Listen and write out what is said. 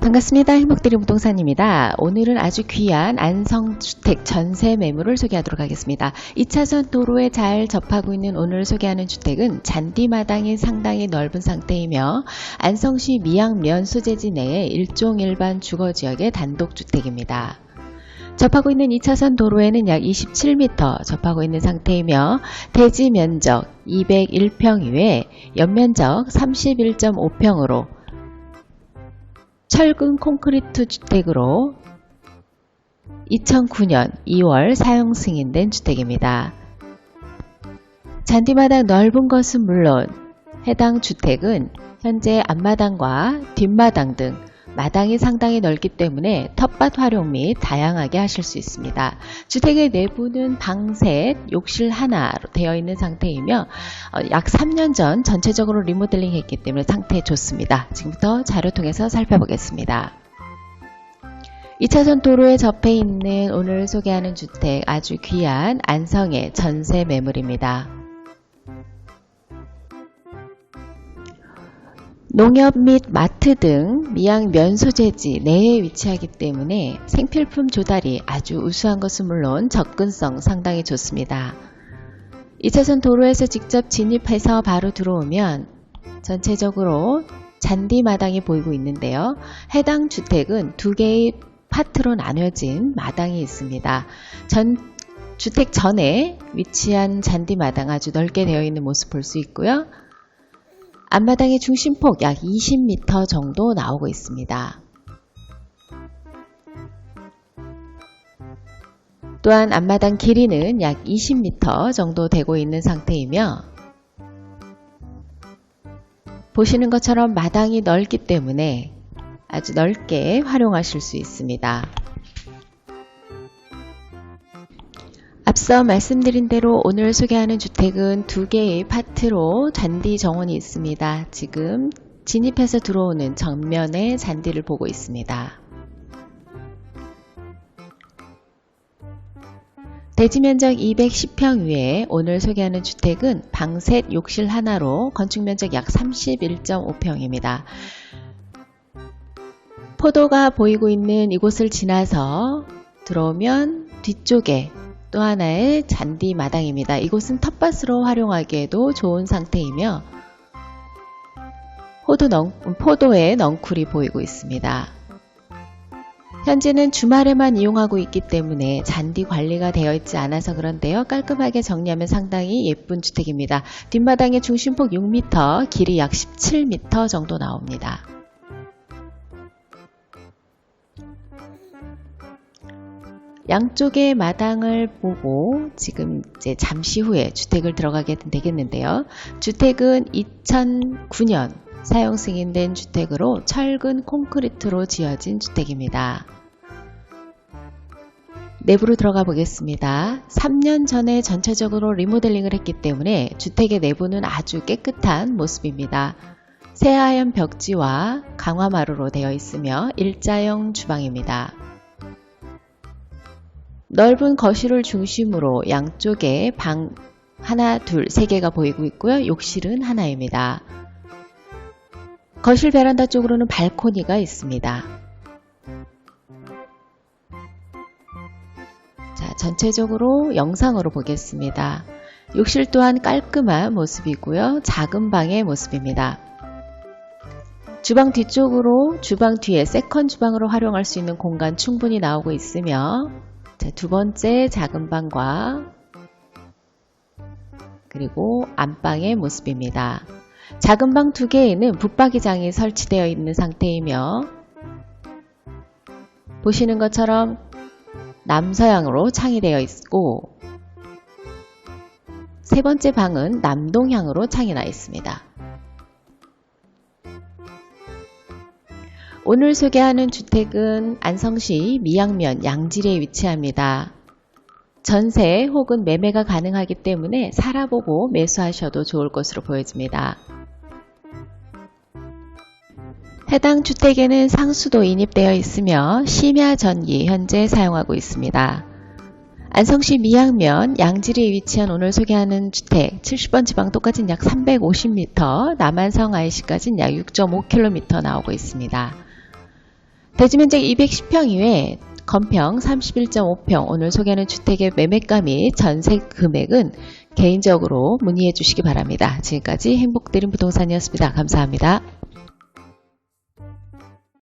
반갑습니다. 행복드림 부동산입니다. 오늘은 아주 귀한 안성주택 전세 매물을 소개하도록 하겠습니다. 2차선 도로에 잘 접하고 있는 오늘 소개하는 주택은 잔디마당이 상당히 넓은 상태이며 안성시 미양면 소재지 내의 일종 일반 주거지역의 단독주택입니다. 접하고 있는 2차선 도로에는 약 27m 접하고 있는 상태이며 대지 면적 201평 이외 연면적 31.5평으로 철근 콘크리트 주택으로 2009년 2월 사용 승인된 주택입니다. 잔디마당 넓은 것은 물론 해당 주택은 현재 앞마당과 뒷마당 등 마당이 상당히 넓기 때문에 텃밭 활용 및 다양하게 하실 수 있습니다. 주택의 내부는 방 셋, 욕실 하나로 되어 있는 상태이며 어, 약 3년 전 전체적으로 리모델링 했기 때문에 상태 좋습니다. 지금부터 자료 통해서 살펴보겠습니다. 2차선 도로에 접해 있는 오늘 소개하는 주택 아주 귀한 안성의 전세 매물입니다. 농협 및 마트 등 미양 면 소재지 내에 위치하기 때문에 생필품 조달이 아주 우수한 것은 물론 접근성 상당히 좋습니다. 2차선 도로에서 직접 진입해서 바로 들어오면 전체적으로 잔디 마당이 보이고 있는데요. 해당 주택은 두 개의 파트로 나뉘어진 마당이 있습니다. 전 주택 전에 위치한 잔디 마당 아주 넓게 되어 있는 모습 볼 수 있고요. 앞마당의 중심폭 약 20m 정도 나오고 있습니다. 또한 앞마당 길이는 약 20m 정도 되고 있는 상태이며 보시는 것처럼 마당이 넓기 때문에 아주 넓게 활용하실 수 있습니다. 앞서 말씀드린 대로 오늘 소개하는 주택은 두 개의 파트로 잔디 정원이 있습니다. 지금 진입해서 들어오는 정면에 잔디를 보고 있습니다. 대지 면적 210평 위에 오늘 소개하는 주택은 방셋 욕실 하나로 건축 면적 약 31.5평입니다. 포도가 보이고 있는 이곳을 지나서 들어오면 뒤쪽에 또 하나의 잔디 마당입니다. 이곳은 텃밭으로 활용하기에도 좋은 상태이며 호두 넝, 포도의 넝쿨이 보이고 있습니다. 현재는 주말에만 이용하고 있기 때문에 잔디 관리가 되어 있지 않아서 그런데요. 깔끔하게 정리하면 상당히 예쁜 주택입니다. 뒷마당의 중심폭 6m, 길이 약 17m 정도 나옵니다. 양쪽의 마당을 보고 지금 이제 잠시 후에 주택을 들어가게 되겠는데요. 주택은 2009년 사용 승인된 주택으로 철근 콘크리트로 지어진 주택입니다. 내부로 들어가 보겠습니다. 3년 전에 전체적으로 리모델링을 했기 때문에 주택의 내부는 아주 깨끗한 모습입니다. 새하얀 벽지와 강화마루로 되어 있으며 일자형 주방입니다. 넓은 거실을 중심으로 양쪽에 방 하나, 둘, 세 개가 보이고 있고요. 욕실은 하나입니다. 거실 베란다 쪽으로는 발코니가 있습니다. 자, 전체적으로 영상으로 보겠습니다. 욕실 또한 깔끔한 모습이고요. 작은 방의 모습입니다. 주방 뒤쪽으로 주방 뒤에 세컨 주방으로 활용할 수 있는 공간 충분히 나오고 있으며 자, 두 번째 작은 방과 그리고 안방의 모습입니다. 작은 방 두 개에는 붙박이장이 설치되어 있는 상태이며 보시는 것처럼 남서향으로 창이 되어 있고 세 번째 방은 남동향으로 창이 나 있습니다. 오늘 소개하는 주택은 안성시 미양면 양질에 위치합니다. 전세 혹은 매매가 가능하기 때문에 살아보고 매수하셔도 좋을 것으로 보여집니다. 해당 주택에는 상수도 인입되어 있으며 심야 전기 현재 사용하고 있습니다. 안성시 미양면 양지리에 위치한 오늘 소개하는 주택 70번 지방 똑같은 약 350m, 남한성 IC까지는 약 6.5km 나오고 있습니다. 대지면적 210평 이외에 건평 31.5평 오늘 소개하는 주택의 매매가 및 전세 금액은 개인적으로 문의해 주시기 바랍니다. 지금까지 행복드림 부동산이었습니다. 감사합니다.